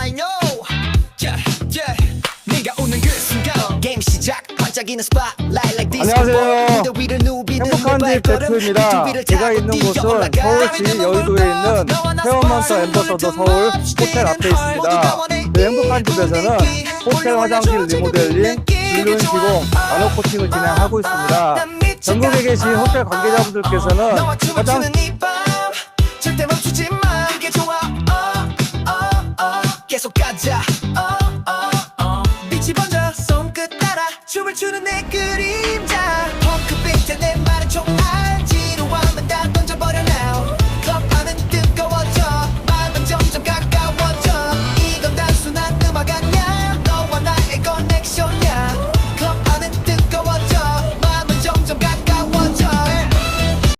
I know yeah, yeah. 네가 오는 그 순간 게임 시작 반짝이는 spotlight like this 안녕하세요. 행복한 집 대표입니다. 제가 있는 곳은 서울시 여의도에 있는 페어먼스 앰버서더 서울 호텔 앞에 있습니다. 저희 그 행복한 집에서는 호텔 화장실 리모델링, 진료인 시공, 간호 코팅을 진행하고 있습니다. 전국에 계신 호텔 관계자분들께서는 화장 춤을 추는 내 그림.